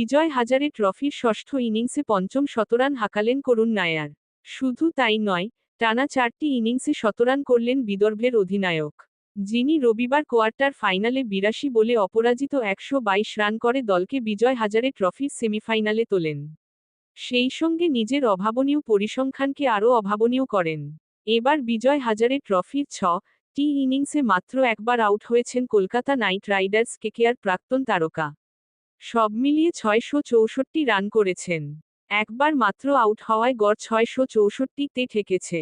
বিজয় হাজারে ট্রফির ষষ্ঠ ইনিংসে পঞ্চম শতরান হাঁকালেন করুণ নায়ার। শুধু তাই নয়, টানা চারটি ইনিংসে শতরান করলেন বিদর্ভের অধিনায়ক। যিনি রবিবার কোয়ার্টার ফাইনালে বিরাশি বলে অপরাজিত একশো বাইশ রান করে দলকে বিজয় হাজারে ট্রফির সেমিফাইনালে তোলেন। সেই সঙ্গে নিজের অভাবনীয় পরিসংখ্যানকে আরও অভাবনীয় করেন। এবার বিজয় হাজারে ট্রফির ছ টি ইনিংসে মাত্র একবার আউট হয়েছেন কলকাতা নাইট রাইডার্স কেকেআর প্রাক্তন তারকা। সব মিলিয়ে ছয়শো চৌষট্টি রান করেছেন। একবার মাত্র আউট হওয়ায় গড় ছয়শো চৌষট্টিতে ঠেকেছে।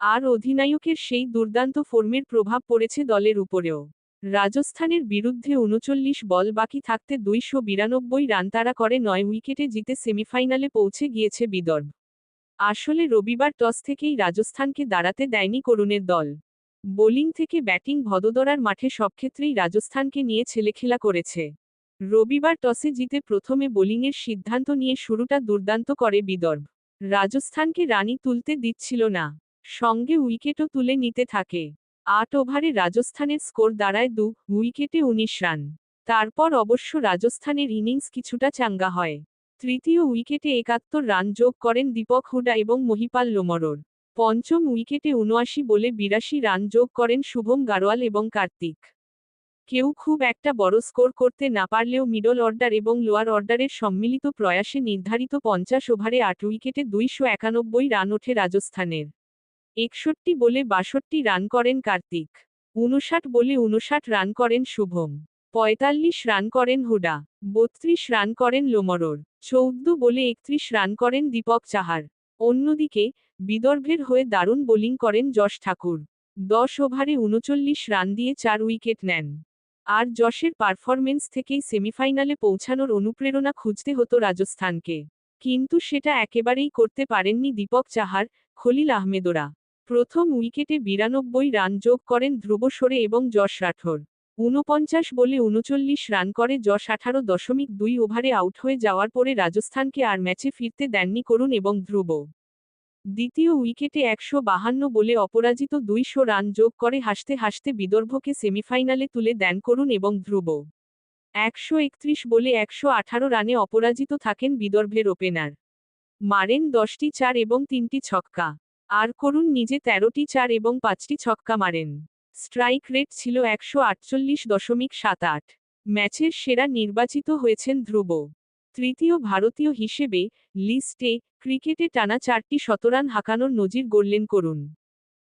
আর অধিনায়কের সেই দুর্দান্ত ফর্মের প্রভাব পড়েছে দলের উপরেও। রাজস্থানের বিরুদ্ধে উনচল্লিশ বল বাকি থাকতে দুইশো বিরানব্বই রান তারা করে নয় উইকেটে জিতে সেমিফাইনালে পৌঁছে গিয়েছে বিদর্ভ। আসলে রবিবার টস থেকেই রাজস্থানকে দাঁড়াতে দেয়নি করুণের দল। বোলিং থেকে ব্যাটিং ভদোদরার মাঠে সবক্ষেত্রেই রাজস্থানকে নিয়ে ছেলেখেলা করেছে। রবিবার টসে জিতে প্রথমে বোলিংয়ের সিদ্ধান্ত নিয়ে শুরুটা দুর্দান্ত করে বিদর্ভ। রাজস্থানকে রানি তুলতে দিচ্ছিল না। সঙ্গে উইকেটও তুলে নিতে থাকে। আট ওভারে রাজস্থানের স্কোর দাঁড়ায় দু, উইকেটে উনিশ রান। তারপর অবশ্য রাজস্থানের ইনিংস কিছুটা চাঙ্গা হয়। তৃতীয় উইকেটে একাত্তর রান যোগ করেন দীপক হুডা এবং মহিপাল লোমরোর পঞ্চম উইকেটে উনআশি বলে বিরাশি রান যোগ করেন শুভম গারোয়াল এবং কার্তিক। কেউ খুব একটা বড় স্কোর করতে না পারলেও মিডল অর্ডার এবং লোয়ার অর্ডারের সম্মিলিত প্রয়াসে নির্ধারিত পঞ্চাশ ওভারে আট উইকেটে দুইশো একানব্বই রান ওঠে রাজস্থানের। একষট্টি বলে বাষট্টি রান করেন কার্তিক, উনষাট বলে উনষাট রান করেন শুভম, পঁয়তাল্লিশ রান করেন হুডা, বত্রিশ রান করেন লোমরোর চৌদ্দ বলে একত্রিশ রান করেন দীপক চাহার। অন্যদিকে বিদর্ভের হয়ে দারুণ বোলিং করেন যশ ঠাকুর, দশ ওভারে উনচল্লিশ রান দিয়ে চার উইকেট নেন। আর যশের পারফরমেন্স থেকেই সেমিফাইনালে পৌঁছানোর অনুপ্রেরণা খুঁজতে হতো রাজস্থানকে। কিন্তু সেটা একেবারেই করতে পারেননি দীপক চাহার, খলিল আহমেদোরা। প্রথম উইকেটে বিরানব্বই রান যোগ করেন ধ্রুব সরে এবং যশ রাঠোর ঊনপঞ্চাশ বলে উনচল্লিশ রান করে যশ আঠারো দশমিক দুই ওভারে আউট হয়ে যাওয়ার পরে রাজস্থানকে আর ম্যাচে ফিরতে দেননি করুন এবং ধ্রুব। দ্বিতীয় উইকেটে একশো বাহান্ন বলে অপরাজিত দুইশো রান যোগ করে হাসতে হাসতে বিদর্ভকে সেমিফাইনালে তুলে দেন করুন এবং ধ্রুব। একশো একত্রিশ বলে একশো আঠারো রানে অপরাজিত থাকেন বিদর্ভের ওপেনার। মারেন দশটি চার এবং তিনটি ছক্কা। আর করুন নিজে তেরোটি চার এবং পাঁচটি ছক্কা মারেন। স্ট্রাইক রেট ছিল একশো আটচল্লিশ দশমিক সাত আট। ম্যাচের সেরা নির্বাচিত হয়েছেন ধ্রুব। তৃতীয় ভারতীয় হিসেবে লিস্টে ক্রিকেটে টানা চারটি শতরান হাঁকানোর নজির গড়লেন করুন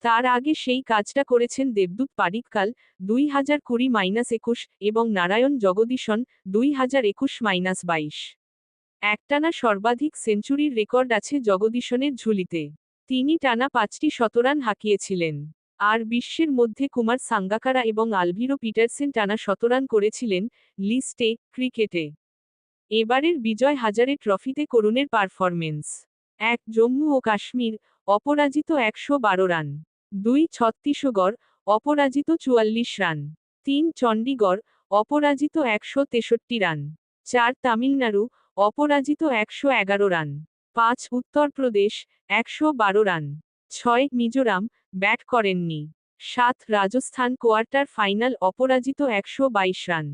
তার আগে সেই কাজটা করেছেন দেবদূত পারিক্কাল দুই হাজার কুড়ি মাইনাস একুশ এবং নারায়ণ জগদীশন দুই হাজার একুশ মাইনাস বাইশ। একটানা সর্বাধিক সেঞ্চুরির রেকর্ড আছে জগদীশনের ঝুলিতে। তিনি টানা পাঁচটি শতরান হাঁকিয়েছিলেন। আর বিশ্বের মধ্যে কুমার সাঙ্গাকারা এবং আলভিরো পিটারসেন টানা শতরান করেছিলেন লিস্টে ক্রিকেটে। এবারের বিজয় হাজারে ট্রফিতে করুণের পারফরমেন্স এক, জম্মু ও কাশ্মীর, অপরাজিত একশো বারো রান। দুই, ছত্তিশগড়, অপরাজিত চুয়াল্লিশ রান। তিন, চণ্ডীগড়, অপরাজিত একশো তেষট্টি রান। চার, তামিলনাড়ু, অপরাজিত একশো এগারো রান। পাঁচ, উত্তরপ্রদেশ, একশো বারো রান। ছয়, মিজোরাম, ব্যাট করেননি। সাত, রাজস্থান কোয়ার্টার ফাইনাল, অপরাজিত একশো বাইশ রান।